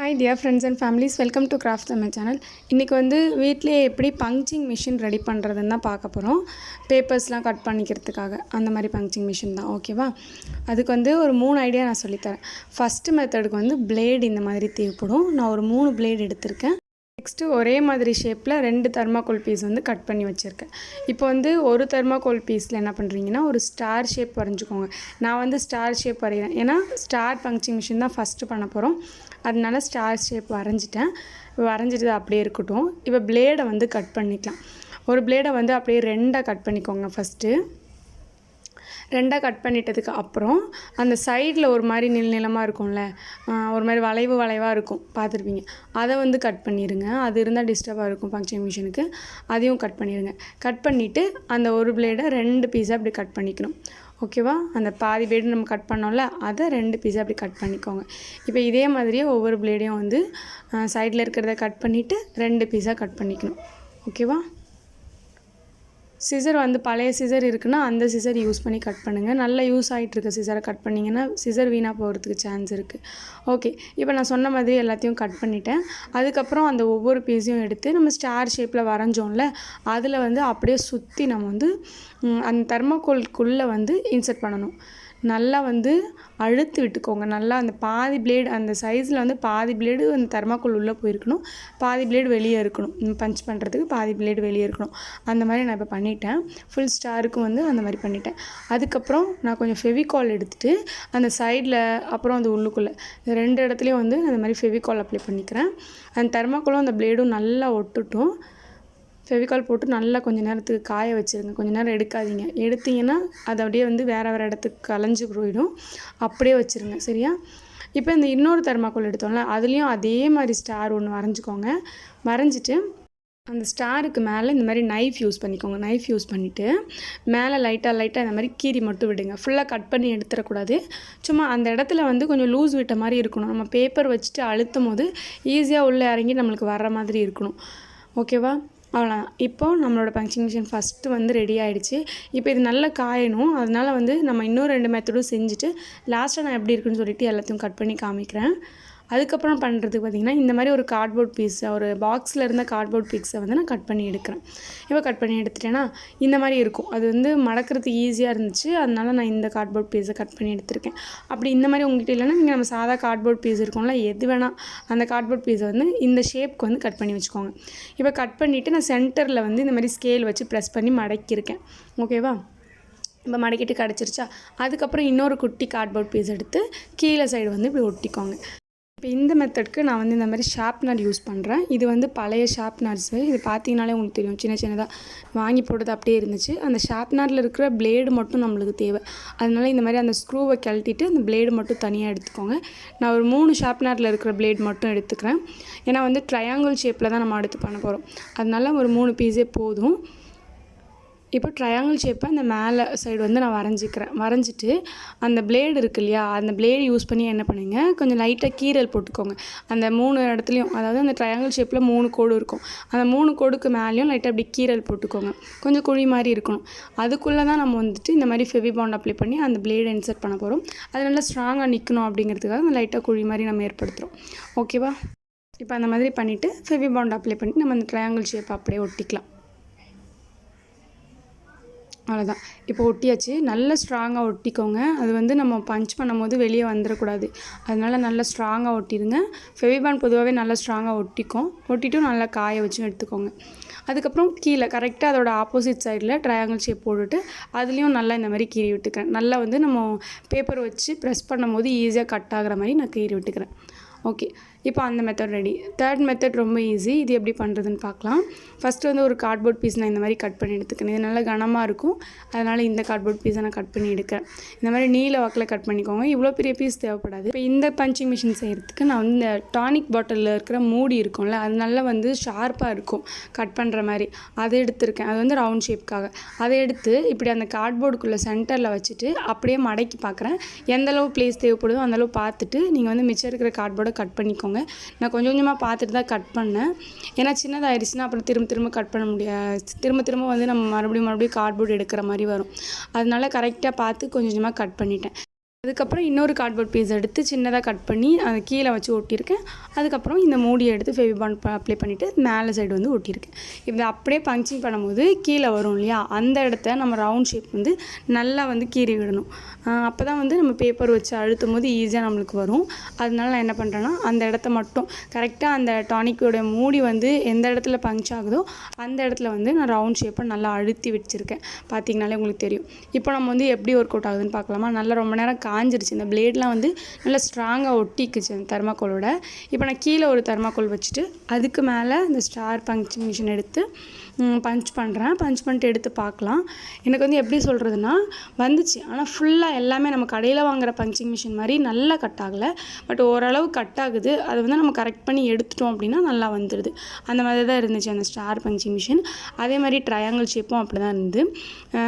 Hi dear friends and families welcome to craft Tamil channel இன்றைக்கி வந்து வீட்டிலே எப்படி பங்க்சிங் மிஷின் ரெடி பண்ணுறதுன்னு தான் பார்க்க போகிறோம் பேப்பர்ஸ்லாம் கட் பண்ணிக்கிறதுக்காக அந்த மாதிரி பங்க்சிங் மிஷின் தான். ஓகேவா அதுக்கு வந்து ஒரு மூணு ஐடியா நான் சொல்லித்தரேன் ஃபஸ்ட்டு மெத்தடுக்கு வந்து பிளேடு இந்த மாதிரி தேவைப்படும் நான் ஒரு மூணு பிளேடு எடுத்திருக்கேன். நெக்ஸ்ட்டு ஒரே மாதிரி ஷேப்பில் ரெண்டு தெர்மாக்கோல் பீஸ் வந்து கட் பண்ணி வச்சுருக்கேன். இப்போ வந்து ஒரு தெர்மாக்கோல் பீஸில் என்ன பண்ணுறீங்கன்னா ஒரு ஸ்டார் ஷேப் வரைஞ்சிக்கோங்க. நான் வந்து ஸ்டார் ஷேப் வரைகிறேன். ஏன்னா ஸ்டார் பங்க்சிங் மிஷின் தான் ஃபஸ்ட்டு பண்ண போகிறோம். அதனால ஸ்டார் ஷேப் வரைஞ்சிட்டேன். வரைஞ்சிட்டு அப்படியே இருக்கட்டும். இப்போ பிளேடை வந்து கட் பண்ணிக்கலாம். ஒரு பிளேடை வந்து அப்படியே ரெண்டாக கட் பண்ணிக்கோங்க ஃபஸ்ட்டு. ரெண்டாக கட் பண்ணிட்டதுக்கு அப்புறம் அந்த சைடில் ஒரு மாதிரி நில நிலமாக இருக்கும்ல ஒரு மாதிரி வளைவு வளைவாக இருக்கும். பார்த்துருப்பீங்க. அதை வந்து கட் பண்ணிடுங்க அது இருந்தால் டிஸ்டர்பாக இருக்கும் ஃபங்க்ஷன் மிஷினுக்கு அதையும் கட் பண்ணிடுங்க கட் பண்ணிவிட்டு அந்த ஒரு பிளேடை ரெண்டு பீஸாக அப்படி கட் பண்ணிக்கணும். ஓகேவா அந்த பாதி பிளேடு நம்ம கட் பண்ணோம்ல அதை ரெண்டு பீஸாக அப்படி கட் பண்ணிக்கோங்க. இப்போ இதே மாதிரியே ஒவ்வொரு பிளேடையும் வந்து சைடில் இருக்கிறத கட் பண்ணிவிட்டு ரெண்டு பீஸாக கட் பண்ணிக்கணும். ஓகேவா சிசர் வந்து பழைய சிசர் இருக்குன்னா அந்த சிசர் யூஸ் பண்ணி கட் பண்ணுங்கள் நல்லா யூஸ் ஆகிட்டு இருக்க சிசரை கட் பண்ணிங்கன்னா சிசர் வீணாக போகிறதுக்கு சான்ஸ் இருக்குது ஓகே இப்போ நான் சொன்ன மாதிரி எல்லாத்தையும் கட் பண்ணிட்டேன். அதுக்கப்புறம் அந்த ஒவ்வொரு பீஸையும் எடுத்து நம்ம ஸ்டார் ஷேப்பில் வரைஞ்சோம்ல அதில் வந்து அப்படியே சுற்றி நம்ம வந்து அந்த தர்மக்கோல்குள்ளே வந்து இன்சர்ட் பண்ணணும். நல்லா வந்து அழுத்து விட்டுக்கோங்க. நல்லா அந்த பாதி பிளேடு அந்த சைஸில் வந்து பாதி பிளேடு அந்த தர்மாக்கோல் உள்ளே போயிருக்கணும். பாதி பிளேடு வெளியே இருக்கணும். பஞ்ச் பண்ணுறதுக்கு பாதி பிளேடு வெளியே இருக்கணும். அந்த மாதிரி நான் இப்போ பண்ணிட்டேன். ஃபுல் ஸ்டாருக்கும் வந்து அந்த மாதிரி பண்ணிட்டேன். அதுக்கப்புறம் நான் கொஞ்சம் ஃபெவிகால் எடுத்துகிட்டு அந்த சைடில் அப்புறம் அந்த உள்ளுக்குள்ளே ரெண்டு இடத்துலையும் வந்து அந்த மாதிரி ஃபெவிகால் அப்ளை பண்ணிக்கிறேன். அந்த தர்மாக்கோலும் அந்த பிளேடும் நல்லா ஒட்டுட்டும். ஃபெவிகால் போட்டு நல்லா கொஞ்ச நேரத்துக்கு காய வச்சுருங்க. கொஞ்ச நேரம் எடுக்காதீங்க. எடுத்தீங்கன்னா அது அப்படியே வந்து வேறு வேறு இடத்துக்கு கலைஞ்சு போயிடும். அப்படியே வச்சுருங்க. சரியா? இப்போ இந்த இன்னொரு தெர்மாக்கோல் எடுத்தோம்ல அதுலேயும் அதே மாதிரி ஸ்டார் ஒன்று வரைஞ்சிக்கோங்க. வரைஞ்சிட்டு அந்த ஸ்டாருக்கு மேலே இந்த மாதிரி நைஃப் யூஸ் பண்ணிக்கோங்க. நைஃப் யூஸ் பண்ணிவிட்டு மேலே லைட்டாக லைட்டாக இந்த மாதிரி கீறி மட்டும் விடுங்க. ஃபுல்லாக கட் பண்ணி எடுத்துடக்கூடாது. சும்மா அந்த இடத்துல வந்து கொஞ்சம் லூஸ் விட்ட மாதிரி இருக்கணும். நம்ம பேப்பர் வச்சுட்டு அழுத்தும் போது ஈஸியாக உள்ளே இறங்கி நம்மளுக்கு வர்ற மாதிரி இருக்கணும். ஓகேவா அவ்வளோதான் இப்போது நம்மளோட பஞ்சிங் மிஷின் ஃபஸ்ட்டு வந்து ரெடி ஆகிடுச்சு இப்போ இது நல்லா காயணும். அதனால் வந்து நம்ம இன்னும் ரெண்டு மெத்தடும் செஞ்சுட்டு லாஸ்ட்டாக நான் எப்படி இருக்குன்னு சொல்லிட்டு எல்லாத்தையும் கட் பண்ணி காமிக்கிறேன். அதுக்கப்புறம் பண்ணுறதுக்கு பார்த்திங்கன்னா இந்த மாதிரி ஒரு கார்ட்போர்ட் பீஸ் ஒரு பாக்ஸில் இருந்த கார்ட்போர்ட் பீஸை வந்து நான் கட் பண்ணி எடுக்கிறேன். இப்போ கட் பண்ணி எடுத்துட்டேன்னா இந்த மாதிரி இருக்கும். அது வந்து மடக்கிறதுக்கு ஈஸியாக இருந்துச்சு. அதனால நான் இந்த கார்ட்போர்ட் பீஸை கட் பண்ணி எடுத்திருக்கேன். அப்படி இந்த மாதிரி உங்ககிட்ட இல்லைன்னா நீங்கள் நம்ம சாதா கார்ட்போர்ட் பீஸ் இருக்கும்ல எது வேணால் அந்த கார்ட்போர்ட் பீஸை வந்து இந்த ஷேப்க்கு வந்து கட் பண்ணி வச்சுக்கோங்க. இப்போ கட் பண்ணிவிட்டு நான் சென்டரில் வந்து இந்த மாதிரி ஸ்கேல் வச்சு ப்ரெஸ் பண்ணி மடக்கியிருக்கேன். ஓகேவா இப்போ மடக்கிட்டு கிடச்சிருச்சா? அதுக்கப்புறம் இன்னொரு குட்டி கார்ட்போர்ட் பீஸ் எடுத்து கீழே சைடு வந்து இப்படி ஒட்டிக்கோங்க. இப்போ இந்த மெத்தட்க்கு நான் வந்து இந்த மாதிரி ஷார்ப்னர் யூஸ் பண்ணுறேன் இது வந்து பழைய ஷார்ப்னர்ஸ் இது பார்த்தீங்கனாலே உங்களுக்கு தெரியும். சின்ன சின்னதாக வாங்கி போட்டது அப்படியே இருந்துச்சு. அந்த ஷார்ப்னரில் இருக்கிற பிளேடு மட்டும் நம்மளுக்கு தேவை. அதனால இந்த மாதிரி அந்த ஸ்க்ரூவை கழட்டிட்டு அந்த பிளேடு மட்டும் தனியாக எடுத்துக்கோங்க. நான் ஒரு மூணு ஷார்ப்னரில் இருக்கிற பிளேட் மட்டும் எடுத்துக்கிறேன். ஏன்னா வந்து ட்ரையாங்கிள் ஷேப்பில் தான் நம்ம அடுத்து பண்ண போகிறோம் அதனால ஒரு மூணு பீஸே போதும். இப்போ ட்ரையாங்கிள் ஷேப்பை அந்த மேலே சைடு வந்து நான் வரைஞ்சிக்கிறேன். வரைஞ்சிட்டு அந்த பிளேடு இருக்கு இல்லையா அந்த பிளேடு யூஸ் பண்ணி என்ன பண்ணுங்க கொஞ்சம் லைட்டாக கீரல் போட்டுக்கோங்க. அந்த மூணு இடத்துலையும் அதாவது அந்த ட்ரையாங்கிள் ஷேப்பில் மூணு கோடு இருக்கும். அந்த மூணு கோடுக்கு மேலேயும் லைட்டாக அப்படி கீரல் போட்டுக்கோங்க. கொஞ்சம் குழி மாதிரி இருக்கணும். அதுக்குள்ளே தான் நம்ம வந்துட்டு இந்த மாதிரி ஃபெவி பாண்ட் அப்ளை பண்ணி அந்த பிளேடை இன்சர்ட் பண்ண போகிறோம் அது நல்லா ஸ்ட்ராங்காக நிற்கணும் அப்படிங்கிறதுக்காக அந்த லைட்டாக குழி மாதிரி நம்ம ஏற்படுத்துகிறோம் ஓகேவா இப்போ அந்த மாதிரி பண்ணிவிட்டு ஃபெவி பாண்ட் அப்ளை பண்ணி நம்ம அந்த ட்ரையாங்கிள் ஷேப் அப்படியே ஒட்டிக்கலாம். அவ்வளோதான் இப்போ ஒட்டியாச்சு. நல்லா ஸ்ட்ராங்காக ஒட்டிக்கோங்க. அது வந்து நம்ம பஞ்ச் பண்ணும்போது வெளியே வந்துடக்கூடாது அதனால் நல்லா ஸ்ட்ராங்காக ஒட்டிடுங்க. ஃபெவிபான் பொதுவாகவே நல்லா ஸ்ட்ராங்காக ஒட்டிக்கும். ஒட்டிட்டும் நல்லா காய வச்சும் எடுத்துக்கோங்க. அதுக்கப்புறம் கீழே கரெக்டாக அதோட ஆப்போசிட் சைடில் ட்ரையாங்கிள் ஷேப் போட்டுட்டு அதுலேயும் நல்லா இந்த மாதிரி கீறி விட்டுக்கிறேன். நல்லா வந்து நம்ம பேப்பர் வச்சு ப்ரெஸ் பண்ணும்போது ஈஸியாக கட் ஆகிற மாதிரி நான் கீறி விட்டுக்கிறேன். ஓகே. இப்போ அந்த மெத்தட் ரெடி தேர்ட் மெத்தட் ரொம்ப ஈஸி இது எப்படி பண்ணுறதுன்னு பார்க்கலாம். ஃபஸ்ட்டு வந்து ஒரு கார்ட்போர்ட் பீஸ் நான் இந்த மாதிரி கட் பண்ணி எடுத்துக்கிறேன். இது நல்லா கனமாக இருக்கும். அதனால் இந்த கார்ட்போர்ட் பீஸை நான் கட் பண்ணி எடுக்கிறேன். இந்த மாதிரி நீல வாக்கில் கட் பண்ணிக்கோங்க. இவ்வளோ பெரிய பீஸ் தேவைப்படாது. இப்போ இந்த பஞ்சிங் மிஷின் செய்கிறதுக்கு நான் வந்து இந்த டானிக் பாட்டிலில் இருக்கிற மூடி இருக்கும்ல அது நல்லா வந்து ஷார்ப்பாக இருக்கும். கட் பண்ணுற மாதிரி. அதை எடுத்திருக்கேன். அது வந்து ரவுண்ட் ஷேப்க்காக அதை எடுத்து இப்படி அந்த கார்ட்போர்டுக்குள்ளே சென்டரில் வச்சுட்டு அப்படியே மடக்கி பார்க்குறேன். எந்தளவு ப்ளேஸ் பிளேஸ் தேவைப்படுதோ அந்த அளவு பார்த்துட்டு நீங்கள் வந்து மிச்சம் இருக்கிற கார்ட்போர்டை கட் பண்ணிக்கோங்க. நான் கொஞ்சம் கொஞ்சமாக பார்த்துட்டு தான் கட் பண்ணேன். ஏன்னா சின்னதாகிடுச்சுன்னா அப்புறம் திரும்ப திரும்ப கட் பண்ண முடியாது திரும்ப திரும்ப வந்து நம்ம மறுபடியும் மறுபடியும் கார்ட்போர்டு எடுக்கிற மாதிரி வரும். அதனால கரெக்டாக பார்த்து கொஞ்சம் கொஞ்சமாக கட் பண்ணிட்டேன். அதுக்கப்புறம் இன்னொரு கார்ட்போர்ட் பீஸ் எடுத்து சின்னதாக கட் பண்ணி அதை கீழே வச்சு ஒட்டியிருக்கேன். அதுக்கப்புறம் இந்த மூடியை எடுத்து ஃபெவிபான் அப்ளை பண்ணிவிட்டு மேலே சைடு வந்து ஒட்டியிருக்கேன். இப்போ அப்படியே பஞ்சிங் பண்ணும்போது கீழே வரும் இல்லையா? அந்த இடத்த நம்ம ரவுண்ட் ஷேப் வந்து நல்லா வந்து கீறி விடணும். அப்போ தான் வந்து நம்ம பேப்பர் வச்சு அழுத்தும் போது ஈஸியாக நம்மளுக்கு வரும். அதனால நான் என்ன பண்ணுறேன்னா அந்த இடத்த மட்டும் கரெக்டாக அந்த டானிக்கோட மூடி வந்து எந்த இடத்துல பஞ்ச் ஆகுதோ அந்த இடத்துல வந்து நான் ரவுண்ட் ஷேப்பை நல்லா அழுத்தி வச்சுருக்கேன். பார்த்தீங்கனாலே உங்களுக்கு தெரியும். இப்போ நம்ம வந்து எப்படி ஒர்க் அவுட் ஆகுதுன்னு பார்க்கலாமா? நல்லா ரொம்ப நேரம் காஞ்சிருச்சு. இந்த பிளேட்லாம் வந்து நல்லா ஸ்ட்ராங்காக ஒட்டிக்குச்சு அந்த தெர்மாக்கோலோட இப்போ நான் கீழே ஒரு தெர்மாக்கோல் வச்சுட்டு அதுக்கு மேலே இந்த ஸ்டார் பஞ்ச் மிஷின் எடுத்து பஞ்ச் பண்ணுறேன் பஞ்ச் பண்ணிட்டு எடுத்து பார்க்கலாம். எனக்கு வந்து எப்படி சொல்கிறதுனா வந்துச்சு. ஆனால் ஃபுல்லாக எல்லாமே நம்ம கடையில் வாங்குற பஞ்சிங் மிஷின் மாதிரி நல்லா கட் ஆகலை. பட் ஓரளவு கட் ஆகுது. அதை வந்து நம்ம கரெக்ட் பண்ணி எடுத்துட்டோம் அப்படின்னா நல்லா வந்துடுது அந்த மாதிரி தான் இருந்துச்சு அந்த ஸ்டார் பஞ்சிங் மிஷின் அதே மாதிரி ட்ரையாங்கிள் ஷேப்பும் அப்படி தான் இருந்து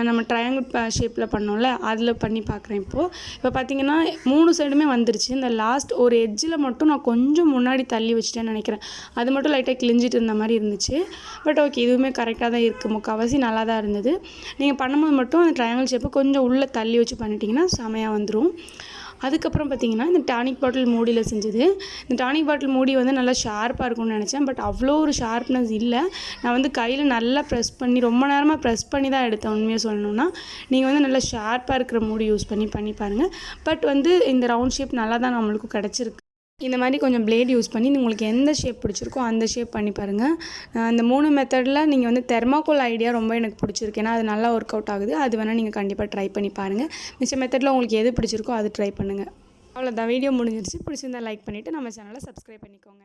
நம்ம ட்ரையாங்கிள் ஷேப்பில் பண்ணோம்ல அதில் பண்ணி பார்க்குறேன் இப்போது இப்போ பார்த்தீங்கன்னா மூணு சைடுமே வந்துருச்சு. இந்த லாஸ்ட் ஒரு எட்ஜில் மட்டும் நான் கொஞ்சம் முன்னாடி தள்ளி வச்சுட்டேன்னு நினைக்கிறேன். அது மட்டும் லைட்டாக கிழிஞ்சிட்டு இருந்த மாதிரி இருந்துச்சு. பட் ஓகே இதுவுமே கரெக்டாக தான் இருக்குது முக்கால்வாசி நல்லா தான் இருந்தது. நீங்கள் பண்ணும்போது மட்டும் அந்த ட்ரையாங்கிள் ஷேப்பை கொஞ்சம் உள்ளே தள்ளி வச்சு பார்த்தீங்கன்னா செமையாக வந்துடும் அதுக்கப்புறம் பார்த்தீங்கன்னா இந்த டானிக் பாட்டில் மூடியில் செஞ்சது. இந்த டானிக் பாட்டில் மூடி வந்து நல்லா ஷார்ப்பாக இருக்கும்னு நினச்சேன். பட் அவ்வளோ ஒரு ஷார்ப்னஸ் இல்லை. நான் வந்து கையில் நல்லா ப்ரெஸ் பண்ணி ரொம்ப நேரமாக ப்ரெஸ் பண்ணி தான் எடுத்தேன் உண்மையாக சொல்லணும்னா. நீங்கள் வந்து நல்லா ஷார்ப்பாக இருக்கிற மூடி யூஸ் பண்ணி பண்ணி பாருங்கள் பட் வந்து இந்த ரவுண்ட் ஷேப் நல்லா தான் நம்மளுக்கு கிடச்சிருக்கு. இந்த மாதிரி கொஞ்சம் பிளேட் யூஸ் பண்ணி உங்களுக்கு எந்த ஷேப் பிடிச்சிருக்கோ அந்த ஷேப் பண்ணி பாருங்கள் அந்த மூணு மெத்தடில் நீங்கள் வந்து தெர்மாக்கோல் ஐடியா ரொம்ப எனக்கு பிடிச்சிருக்கு. ஏன்னா அது நல்லா ஒர்க் அவுட் ஆகுது. அது வேணால் நீங்கள் கண்டிப்பாக ட்ரை பண்ணி பாருங்கள் மிச்ச மெத்தடில் உங்களுக்கு எது பிடிச்சிருக்கோ அது ட்ரை பண்ணுங்கள் அவ்வளோதான் வீடியோ முடிஞ்சிருச்சு. பிடிச்சிருந்தா லைக் பண்ணிவிட்டு நம்ம சேனலை சப்ஸ்கிரைப் பண்ணிக்கோங்க.